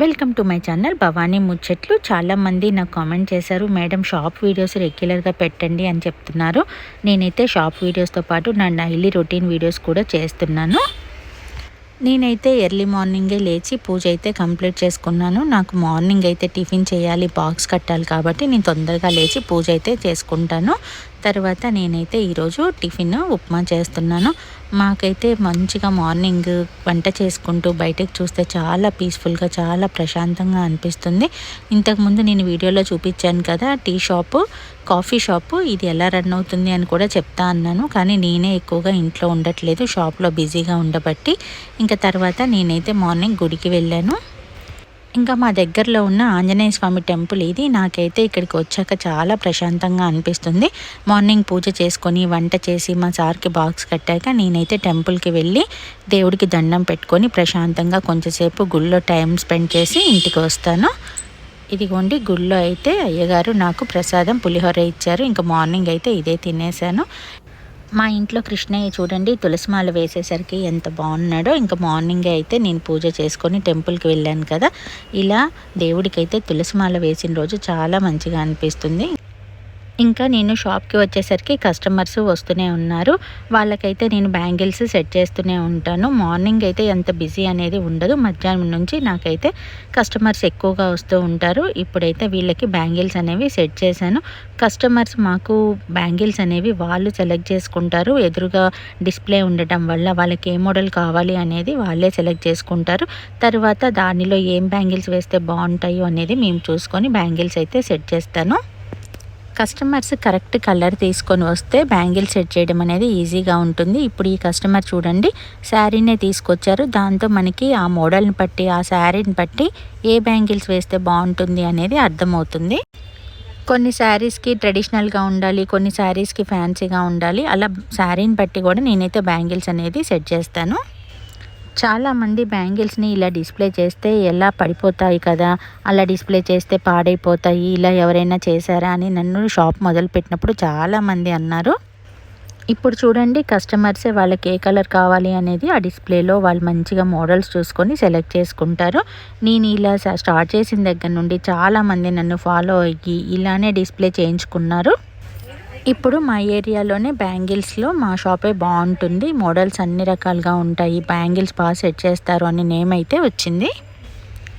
Welcome to my channel Bhavani ముచ్చట్లు. చాలామంది నాకు కామెంట్ చేశారు మేడం షాప్ వీడియోస్ రెగ్యులర్గా పెట్టండి అని చెప్తున్నారు. నేనైతే షాప్ వీడియోస్తో పాటు నా డైలీ రొటీన్ వీడియోస్ కూడా చేస్తున్నాను. నేనైతే ఎర్లీ మార్నింగే లేచి పూజ అయితే కంప్లీట్ చేసుకున్నాను. నాకు మార్నింగ్ అయితే టిఫిన్ చేయాలి బాక్స్ కట్టాలి కాబట్టి నేను తొందరగా లేచి పూజ అయితే చేసుకుంటాను. తర్వాత నేనైతే ఈరోజు టిఫిన్ ఉప్మా చేస్తున్నాను. మాకైతే మంచిగా మార్నింగ్ వంట చేసుకుంటూ బయటకు చూస్తే చాలా పీస్ఫుల్గా చాలా ప్రశాంతంగా అనిపిస్తుంది. ఇంతకుముందు నేను వీడియోలో చూపించాను కదా టీ షాపు కాఫీ షాపు ఇది ఎలా రన్ అవుతుంది అని కూడా చెప్తా అన్నాను. కానీ నేనే ఎక్కువగా ఇంట్లో ఉండట్లేదు షాప్లో బిజీగా ఉండబట్టి. ఇంకా తర్వాత నేనైతే మార్నింగ్ గుడికి వెళ్ళాను. ఇంకా మా దగ్గరలో ఉన్న ఆంజనేయ స్వామి టెంపుల్ ఇది. నాకైతే ఇక్కడికి వచ్చాక చాలా ప్రశాంతంగా అనిపిస్తుంది. మార్నింగ్ పూజ చేసుకొని వంట చేసి మా సార్కి బాక్స్ కట్టాక నేనైతే టెంపుల్కి వెళ్ళి దేవుడికి దండం పెట్టుకొని ప్రశాంతంగా కొంచెంసేపు గుళ్ళో టైం స్పెండ్ చేసి ఇంటికి వస్తాను. ఇదిగోండి గుళ్ళో అయితే అయ్యగారు నాకు ప్రసాదం పులిహోర ఇచ్చారు. ఇంకా మార్నింగ్ అయితే ఇదే తినేసాను. మా ఇంట్లో కృష్ణయ్య చూడండి తులసిమాల వేసేసరికి ఎంత బాగున్నాడో. ఇంకా మార్నింగే అయితే నేను పూజ చేసుకొని టెంపుల్కి వెళ్ళాను కదా. ఇలా దేవుడికైతే తులసిమాల వేసిన రోజు చాలా మంచిగా అనిపిస్తుంది. ఇంకా నేను షాప్కి వచ్చేసరికి కస్టమర్స్ వస్తూనే ఉన్నారు. వాళ్ళకైతే నేను బ్యాంగిల్స్ సెట్ చేస్తూనే ఉంటాను. మార్నింగ్ అయితే ఎంత బిజీ అనేది ఉండదు. మధ్యాహ్నం నుంచి నాకైతే కస్టమర్స్ ఎక్కువగా వస్తూ ఉంటారు. ఇప్పుడైతే వీళ్ళకి బ్యాంగిల్స్ అనేవి సెట్ చేశాను. కస్టమర్స్ మాకు బ్యాంగిల్స్ అనేవి వాళ్ళు సెలెక్ట్ చేసుకుంటారు. ఎదురుగా డిస్ప్లే ఉండటం వల్ల వాళ్ళకి ఏ మోడల్ కావాలి అనేది వాళ్ళే సెలెక్ట్ చేసుకుంటారు. తర్వాత దానిలో ఏం బ్యాంగిల్స్ వేస్తే బాగుంటాయో అనేది మేము చూసుకొని బ్యాంగిల్స్ అయితే సెట్ చేస్తాను. కస్టమర్స్ కరెక్ట్ కలర్ తీసుకొని వస్తే బ్యాంగిల్ సెట్ చేయడం అనేది ఈజీగా ఉంటుంది. ఇప్పుడు ఈ కస్టమర్ చూడండి శారీనే తీసుకొచ్చారు. దాంతో మనకి ఆ మోడల్ని బట్టి ఆ శారీని బట్టి ఏ బ్యాంగిల్స్ వేస్తే బాగుంటుంది అనేది అర్థమవుతుంది. కొన్ని శారీస్కి ట్రెడిషనల్గా ఉండాలి కొన్ని శారీస్కి ఫ్యాన్సీగా ఉండాలి. అలా శారీని బట్టి కూడా నేనైతే బ్యాంగిల్స్ అనేది సెట్ చేస్తాను. చాలామంది బ్యాంగిల్స్ని ఇలా డిస్ప్లే చేస్తే ఎలా పడిపోతాయి కదా? అలా డిస్ప్లే చేస్తే పాడైపోతాయి ఇలా ఎవరైనా చేశారా అని నన్ను షాప్ మొదలుపెట్టినప్పుడు చాలామంది అన్నారు. ఇప్పుడు చూడండి కస్టమర్సే వాళ్ళకి ఏ కలర్ కావాలి అనేది ఆ డిస్ప్లేలో వాళ్ళు మంచిగా మోడల్స్ చూసుకొని సెలెక్ట్ చేసుకుంటారు. నేను ఇలా స్టార్ట్ చేసిన దగ్గర నుండి చాలామంది నన్ను ఫాలో అయ్యి ఇలానే డిస్ప్లే చేయించుకున్నారు. ఇప్పుడు మా ఏరియాలోనే బ్యాంగిల్స్లో మా షాపే బాగుంటుంది. మోడల్స్ అన్ని రకాలుగా ఉంటాయి. బ్యాంగిల్స్ బాగా సెట్ చేస్తారు అని నేమ్ అయితే వచ్చింది.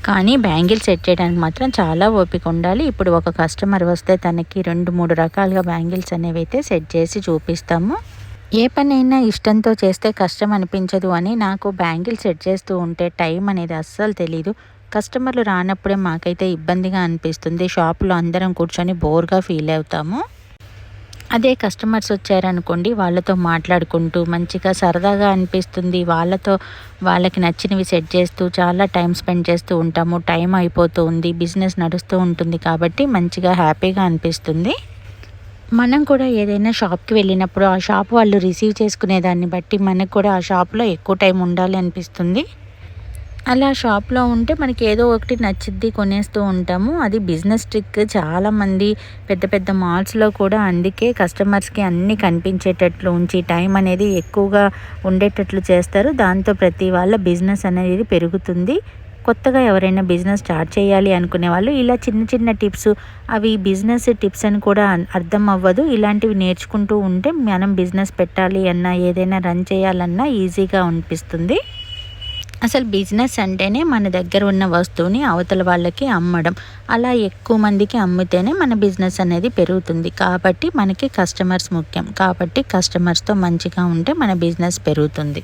కానీ బ్యాంగిల్ సెట్ చేయడానికి మాత్రం చాలా ఓపిక ఉండాలి. ఇప్పుడు ఒక కస్టమర్ వస్తే తనకి రెండు మూడు రకాలుగా బ్యాంగిల్స్ అనేవి అయితే సెట్ చేసి చూపిస్తాము. ఏ పనైనా ఇష్టంతో చేస్తే కష్టం అనిపించదు అని నాకు బ్యాంగిల్ సెట్ చేస్తూ ఉంటే టైం అనేది అస్సలు తెలీదు. కస్టమర్లు రానప్పుడే మాకైతే ఇబ్బందిగా అనిపిస్తుంది. షాప్లో అందరం కూర్చొని బోర్గా ఫీల్ అవుతాము. అదే కస్టమర్స్ వచ్చారనుకోండి వాళ్ళతో మాట్లాడుకుంటూ మంచిగా సరదాగా అనిపిస్తుంది. వాళ్ళతో వాళ్ళకి నచ్చినవి సెట్ చేస్తూ చాలా టైం స్పెండ్ చేస్తూ ఉంటాము. టైం అయిపోతూ ఉంది బిజినెస్ నడుస్తూ ఉంటుంది కాబట్టి మంచిగా హ్యాపీగా అనిపిస్తుంది. మనం కూడా ఏదైనా షాప్కి వెళ్ళినప్పుడు ఆ షాప్ వాళ్ళు రిసీవ్ చేసుకునే దాన్ని బట్టి మనకు కూడా ఆ షాప్లో ఎక్కువ టైం ఉండాలి అనిపిస్తుంది. అలా షాప్లో ఉంటే మనకి ఏదో ఒకటి నచ్చిద్ది కొనేస్తూ ఉంటాము. అది బిజినెస్ ట్రిక్. చాలామంది పెద్ద పెద్ద మాల్స్లో కూడా అందుకే కస్టమర్స్కి అన్నీ కనిపించేటట్లు ఉంచి టైం అనేది ఎక్కువగా ఉండేటట్లు చేస్తారు. దాంతో ప్రతి వాళ్ళ బిజినెస్ అనేది పెరుగుతుంది. కొత్తగా ఎవరైనా బిజినెస్ స్టార్ట్ చేయాలి అనుకునే వాళ్ళు ఇలా చిన్న చిన్న టిప్స్ అవి బిజినెస్ టిప్స్ అని కూడా అర్థం అవ్వదు. ఇలాంటివి నేర్చుకుంటూ ఉంటే మనం బిజినెస్ పెట్టాలి అన్నా ఏదైనా రన్ చేయాలన్నా ఈజీగా అనిపిస్తుంది. అసలు బిజినెస్ అంటేనే మన దగ్గర ఉన్న వస్తువుని అవతల వాళ్ళకి అమ్మడం. అలా ఎక్కువ మందికి అమ్మితేనే మన బిజినెస్ అనేది పెరుగుతుంది. కాబట్టి మనకి కస్టమర్స్ ముఖ్యం. కాబట్టి కస్టమర్స్తో మంచిగా ఉంటే మన బిజినెస్ పెరుగుతుంది.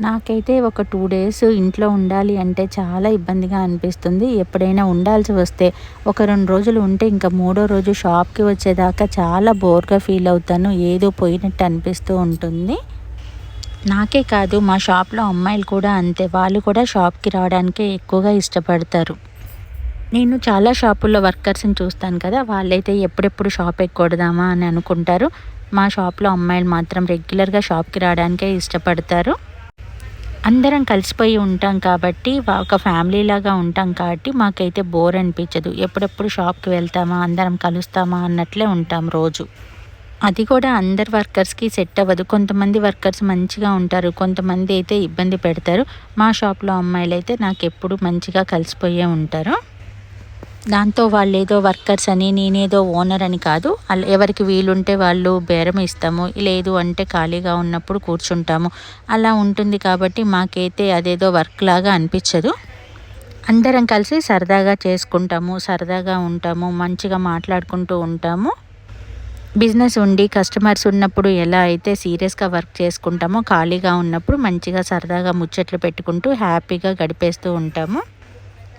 నాకైతే ఒక టూ డేస్ ఇంట్లో ఉండాలి అంటే చాలా ఇబ్బందిగా అనిపిస్తుంది. ఎప్పుడైనా ఉండాల్సి వస్తే ఒక రెండు రోజులు ఉంటే ఇంకా మూడో రోజు షాప్కి వచ్చేదాకా చాలా బోర్గా ఫీల్ అవుతాను. ఏదో పోయినట్టు అనిపిస్తూ ఉంటుంది. నాకే కాదు మా షాప్లో అమ్మాయిలు కూడా అంతే. వాళ్ళు కూడా షాప్కి రావడానికే ఎక్కువగా ఇష్టపడతారు. నేను చాలా షాపుల్లో వర్కర్స్ని చూస్తాను కదా వాళ్ళైతే ఎప్పుడెప్పుడు షాప్ ఎక్కకూడదామా అని అనుకుంటారు. మా షాప్లో అమ్మాయిలు మాత్రం రెగ్యులర్గా షాప్కి రావడానికే ఇష్టపడతారు. అందరం కలిసిపోయి ఉంటాం కాబట్టి ఒక ఫ్యామిలీ లాగా ఉంటాం కాబట్టి మాకైతే బోర్ అనిపించదు. ఎప్పుడెప్పుడు షాప్కి వెళ్తామా అందరం కలుస్తామా అన్నట్లే ఉంటాం రోజు. అది కూడా అందరు వర్కర్స్కి సెట్ అవ్వదు. కొంతమంది వర్కర్స్ మంచిగా ఉంటారు. కొంతమంది అయితే ఇబ్బంది పెడతారు. మా షాప్లో అమ్మాయిలు అయితే నాకు ఎప్పుడు మంచిగా కలిసిపోయే ఉంటారు. దాంతో వాళ్ళు ఏదో వర్కర్స్ అని నేనేదో ఓనర్ అని కాదు. ఎవరికి వీలుంటే వాళ్ళు బేరం ఇస్తాము. లేదు అంటే ఖాళీగా ఉన్నప్పుడు కూర్చుంటాము. అలా ఉంటుంది కాబట్టి మాకైతే అదేదో వర్క్ లాగా అనిపించదు. అందరం కలిసి సరదాగా చేసుకుంటాము. సరదాగా ఉంటాము. మంచిగా మాట్లాడుకుంటూ ఉంటాము. బిజినెస్ ఉండి కస్టమర్స్ ఉన్నప్పుడు ఎలా అయితే సీరియస్గా వర్క్ చేసుకుంటామో ఖాళీగా ఉన్నప్పుడు మంచిగా సరదాగా ముచ్చట్లు పెట్టుకుంటూ హ్యాపీగా గడిపేస్తూ ఉంటాము.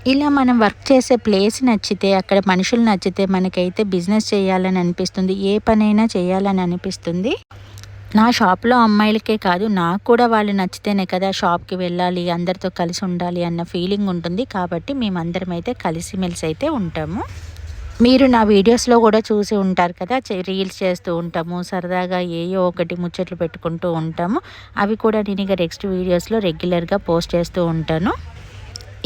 ఇలా మనం వర్క్ చేసే ప్లేస్ నచ్చితే అక్కడ మనుషులు నచ్చితే మనకైతే బిజినెస్ చేయాలని అనిపిస్తుంది. ఏ పనైనా చేయాలని అనిపిస్తుంది. నా షాప్లో అమ్మాయిలకే కాదు నాకు కూడా వాళ్ళు నచ్చితేనే కదా షాప్కి వెళ్ళాలి అందరితో కలిసి ఉండాలి అన్న ఫీలింగ్ ఉంటుంది. కాబట్టి మేమందరం అయితే కలిసిమెలిసి అయితే ఉంటాము. మీరు నా వీడియోస్లో కూడా చూసి ఉంటారు కదా రీల్స్ చేస్తూ ఉంటాము సరదాగా ఏయో ఒకటి ముచ్చట్లు పెట్టుకుంటూ ఉంటాము. అవి కూడా నేను ఇక నెక్స్ట్ వీడియోస్లో రెగ్యులర్గా పోస్ట్ చేస్తూ ఉంటాను.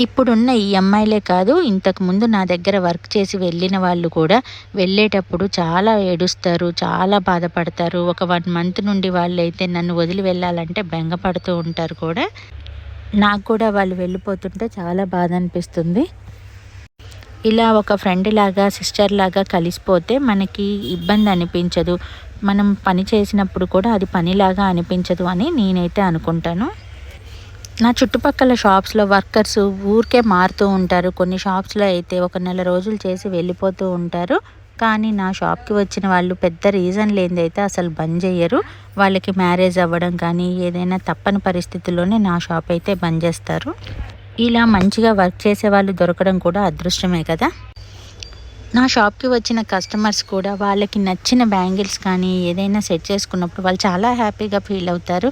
ఇప్పుడున్న ఈ అమ్మాయిలే కాదు ఇంతకుముందు నా దగ్గర వర్క్ చేసి వెళ్ళిన వాళ్ళు కూడా వెళ్ళేటప్పుడు చాలా ఏడుస్తారు చాలా బాధపడతారు. ఒక వన్ మంత్ నుండి వాళ్ళు అయితే నన్ను వదిలి వెళ్ళాలంటే బెంగపడుతూ ఉంటారు కూడా. నాకు కూడా వాళ్ళు వెళ్ళిపోతుంటే చాలా బాధ అనిపిస్తుంది. ఇలా ఒక ఫ్రెండ్ లాగా సిస్టర్ లాగా కలిసిపోతే మనకి ఇబ్బంది అనిపించదు. మనం పని చేసినప్పుడు కూడా అది పనిలాగా అనిపించదు అని నేనైతే అనుకుంటాను. నా చుట్టుపక్కల షాప్స్లో వర్కర్స్ ఊరికే మారుతూ ఉంటారు. కొన్ని షాప్స్లో అయితే ఒక నెల రోజులు చేసి వెళ్ళిపోతూ ఉంటారు. కానీ నా షాప్కి వచ్చిన వాళ్ళు పెద్ద రీజన్ లేనిదైతే అసలు బంద్ చేయరు వాళ్ళకి మ్యారేజ్ అవ్వడం కానీ ఏదైనా తప్పని పరిస్థితుల్లోనే నా షాప్ అయితే బంద్ చేస్తారు. ఇలా మంచిగా వర్క్ చేసే వాళ్ళు దొరకడం కూడా అదృష్టమే కదా? నా షాప్కి వచ్చిన కస్టమర్స్ కూడా వాళ్ళకి నచ్చిన బ్యాంగిల్స్ కానీ ఏదైనా సెట్ చేసుకున్నప్పుడు వాళ్ళు చాలా హ్యాపీగా ఫీల్ అవుతారు.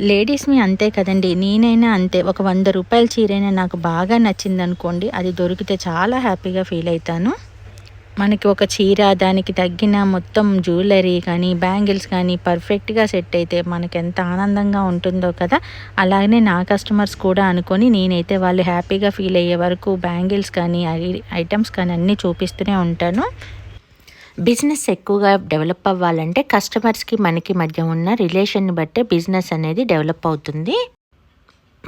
లేడీస్ని అంతే కదండి. నేనైనా అంతే. ఒక వంద రూపాయల చీరైనా నాకు బాగా నచ్చింది అనుకోండి అది దొరికితే చాలా హ్యాపీగా ఫీల్ అవుతాను. మనకి ఒక చీర దానికి తగ్గిన మొత్తం జ్యువెలరీ కానీ బ్యాంగిల్స్ కానీ పర్ఫెక్ట్గా సెట్ అయితే మనకి ఎంత ఆనందంగా ఉంటుందో కదా. అలాగనే నా కస్టమర్స్ కూడా అనుకొని నేనైతే వాళ్ళు హ్యాపీగా ఫీల్ అయ్యే వరకు బ్యాంగిల్స్ కానీ ఐటమ్స్ కానీ అన్నీ చూపిస్తూనే ఉంటాను. బిజినెస్ ఎక్కువగా డెవలప్ అవ్వాలంటే కస్టమర్స్కి మనకి మధ్య ఉన్న రిలేషన్ని బట్టే బిజినెస్ అనేది డెవలప్ అవుతుంది.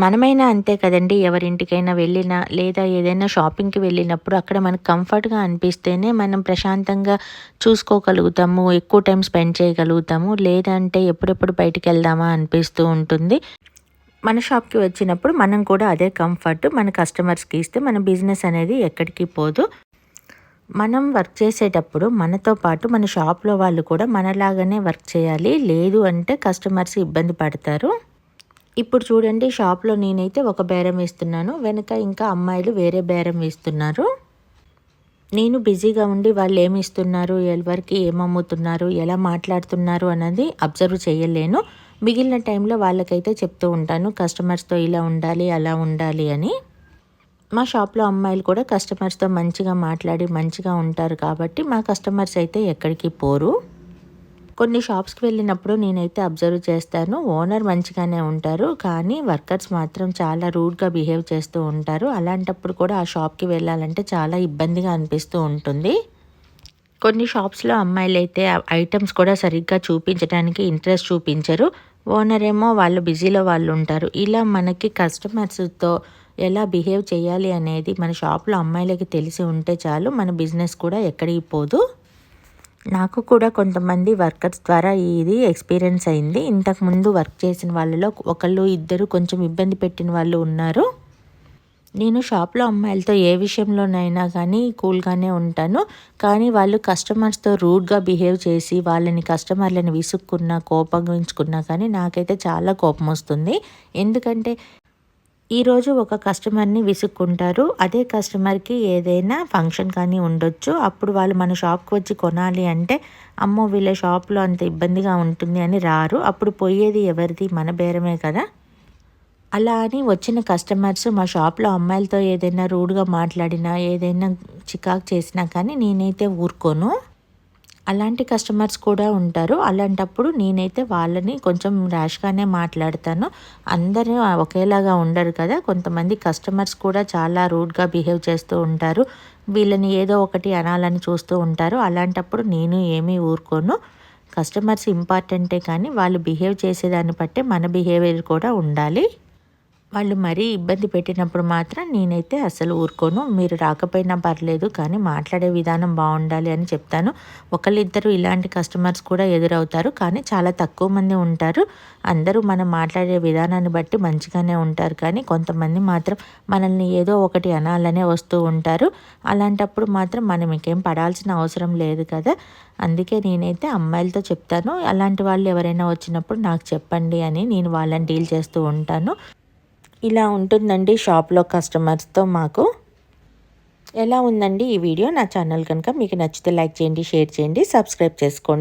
మనమైనా అంతే కదండి. ఎవరింటికైనా వెళ్ళినా లేదా ఏదైనా షాపింగ్కి వెళ్ళినప్పుడు అక్కడ మనకు కంఫర్ట్గా అనిపిస్తేనే మనం ప్రశాంతంగా చూసుకోగలుగుతాము ఎక్కువ టైం స్పెండ్ చేయగలుగుతాము లేదంటే ఎప్పుడెప్పుడు బయటికి వెళ్దామా అనిపిస్తూ ఉంటుంది. మన షాప్కి వచ్చినప్పుడు మనం కూడా అదే కంఫర్ట్ మన కస్టమర్స్కి ఇస్తే మన బిజినెస్ అనేది ఎక్కడికి పోదు. మనం వర్క్ చేసేటప్పుడు మనతో పాటు మన షాప్లో వాళ్ళు కూడా మనలాగానే వర్క్ చేయాలి. లేదు అంటే కస్టమర్స్ ఇబ్బంది పడతారు. ఇప్పుడు చూడండి షాప్లో నేనైతే ఒక బేరం వేస్తున్నాను. వెనక ఇంకా అమ్మాయిలు వేరే బేరం వేస్తున్నారు. నేను బిజీగా ఉండి వాళ్ళు ఏమి ఇస్తున్నారు ఎవరికి ఏమమ్ముతున్నారు ఎలా మాట్లాడుతున్నారు అన్నది అబ్జర్వ్ చేయలేను. మిగిలిన టైంలో వాళ్ళకైతే చెప్తూ ఉంటాను కస్టమర్స్తో ఇలా ఉండాలి అలా ఉండాలి అని. మా షాప్లో అమ్మాయిలు కూడా కస్టమర్స్తో మంచిగా మాట్లాడి మంచిగా ఉంటారు కాబట్టి మా కస్టమర్స్ అయితే ఎక్కడికి పోరు. కొన్ని షాప్స్కి వెళ్ళినప్పుడు నేనైతే అబ్జర్వ్ చేస్తాను. ఓనర్ మంచిగానే ఉంటారు కానీ వర్కర్స్ మాత్రం చాలా రూడ్గా బిహేవ్ చేస్తూ ఉంటారు. అలాంటప్పుడు కూడా ఆ షాప్కి వెళ్ళాలంటే చాలా ఇబ్బందిగా అనిపిస్తూ ఉంటుంది. కొన్ని షాప్స్లో అమ్మాయిలు అయితే ఐటమ్స్ కూడా సరిగ్గా చూపించడానికి ఇంట్రెస్ట్ చూపించరు. ఓనర్ ఏమో వాళ్ళు బిజీలో వాళ్ళు ఉంటారు. ఇలా మనకి కస్టమర్స్తో ఎలా బిహేవ్ చేయాలి అనేది మన షాప్లో అమ్మాయిలకి తెలిసి ఉంటే చాలు మన బిజినెస్ కూడా ఎక్కడికి పోదు. నాకు కూడా కొంతమంది వర్కర్స్ ద్వారా ఇది ఎక్స్పీరియన్స్ అయింది. ఇంతకుముందు వర్క్ చేసిన వాళ్ళలో ఒకళ్ళు ఇద్దరు కొంచెం ఇబ్బంది పెట్టిన వాళ్ళు ఉన్నారు. నేను షాప్లో అమ్మాయిలతో ఏ విషయంలోనైనా కానీ కూల్గానే ఉంటాను. కానీ వాళ్ళు కస్టమర్స్తో రూడ్గా బిహేవ్ చేసి వాళ్ళని కస్టమర్లను విసుక్కున్నా కోపగించుకున్నా కానీ నాకైతే చాలా కోపం వస్తుంది. ఎందుకంటే ఈరోజు ఒక కస్టమర్ని విసుక్కుంటారు. అదే కస్టమర్కి ఏదైనా ఫంక్షన్ కానీ ఉండొచ్చు. అప్పుడు వాళ్ళు మన షాప్కి వచ్చి కొనాలి అంటే అమ్మో వీళ్ళ షాప్లో అంత ఇబ్బందిగా ఉంటుంది అని రారు. అప్పుడు పోయేది ఎవరిది? మన బేరమే కదా? అలా అని వచ్చిన కస్టమర్స్ మా షాప్లో అమ్మాయిలతో ఏదైనా రూడ్గా మాట్లాడినా ఏదైనా చికాకు చేసినా కానీ నేనైతే ఊరుకోను. అలాంటి కస్టమర్స్ కూడా ఉంటారు. అలాంటప్పుడు నేనైతే వాళ్ళని కొంచెం ర్యాష్గానే మాట్లాడతాను. అందరూ ఒకేలాగా ఉండరు కదా. కొంతమంది కస్టమర్స్ కూడా చాలా రూడ్గా బిహేవ్ చేస్తూ ఉంటారు. వీళ్ళని ఏదో ఒకటి అనాలని చూస్తూ ఉంటారు. అలాంటప్పుడు నేను ఏమీ ఊరుకోను. కస్టమర్స్ ఇంపార్టెంటే కానీ వాళ్ళు బిహేవ్ చేసేదాన్ని బట్టే మన బిహేవియర్ కూడా ఉండాలి. వాళ్ళు మరీ ఇబ్బంది పెట్టినప్పుడు మాత్రం నేనైతే అసలు ఊరుకోను. మీరు రాకపోయినా పర్లేదు కానీ మాట్లాడే విధానం బాగుండాలి అని చెప్తాను. ఒకళ్ళిద్దరు ఇలాంటి కస్టమర్స్ కూడా ఎదురవుతారు కానీ చాలా తక్కువ మంది ఉంటారు. అందరూ మనం మాట్లాడే విధానాన్ని బట్టి మంచిగానే ఉంటారు కానీ కొంతమంది మాత్రం మనల్ని ఏదో ఒకటి అనాలనే వస్తూ ఉంటారు. అలాంటప్పుడు మాత్రం మనం ఇంకేం పడాల్సిన అవసరం లేదు కదా. అందుకే నేనైతే అమ్మాయిలతో చెప్తాను. అలాంటి వాళ్ళు ఎవరైనా వచ్చినప్పుడు నాకు చెప్పండి అని నేను వాళ్ళని డీల్ చేస్తూ ఉంటాను. ఇలా ఉంటుందండి షాప్లో కస్టమర్స్తో మాకు. ఎలా ఉందండి ఈ వీడియో? నా ఛానల్ కనుక మీకు నచ్చితే లైక్ చేయండి షేర్ చేయండి సబ్స్క్రైబ్ చేసుకోండి.